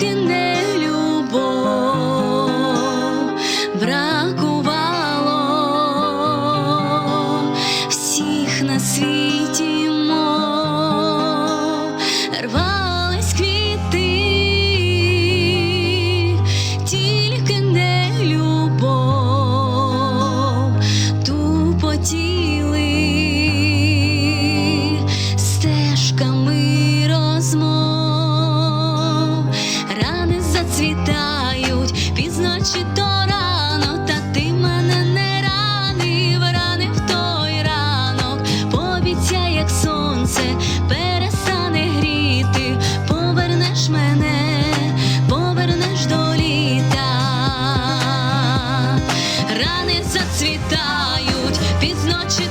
looking there. Чи то рано, та ти мене не ранив, ранив той ранок, пообіцяй, як сонце, перестане гріти, повернеш мене, повернеш до літа. Рани зацвітають пізно чи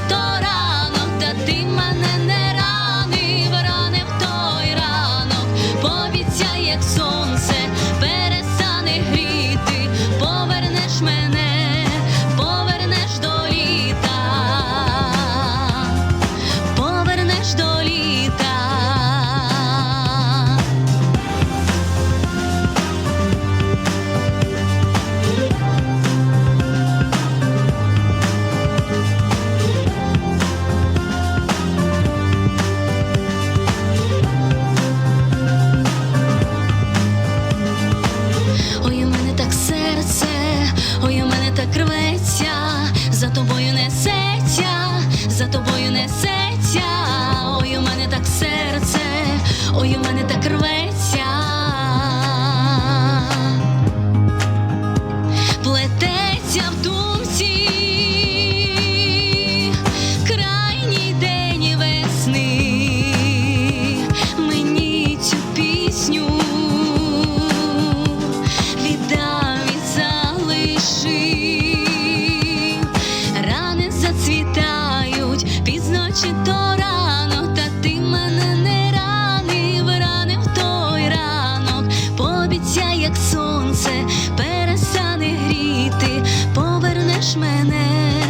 ой, у мене так рветься. Плететься в думці крайній день весни, мені цю пісню віддав і. Рани зацвітають пізно чи то як сонце, перестане гріти, повернеш мене,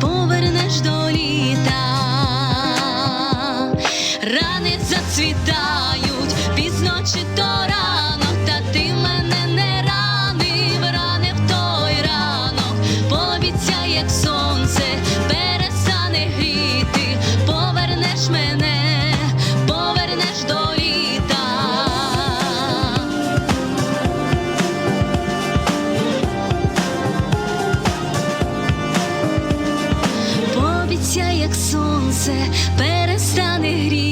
повернеш до літа. Рани зацвітають пізно чи то серце перестане гріти.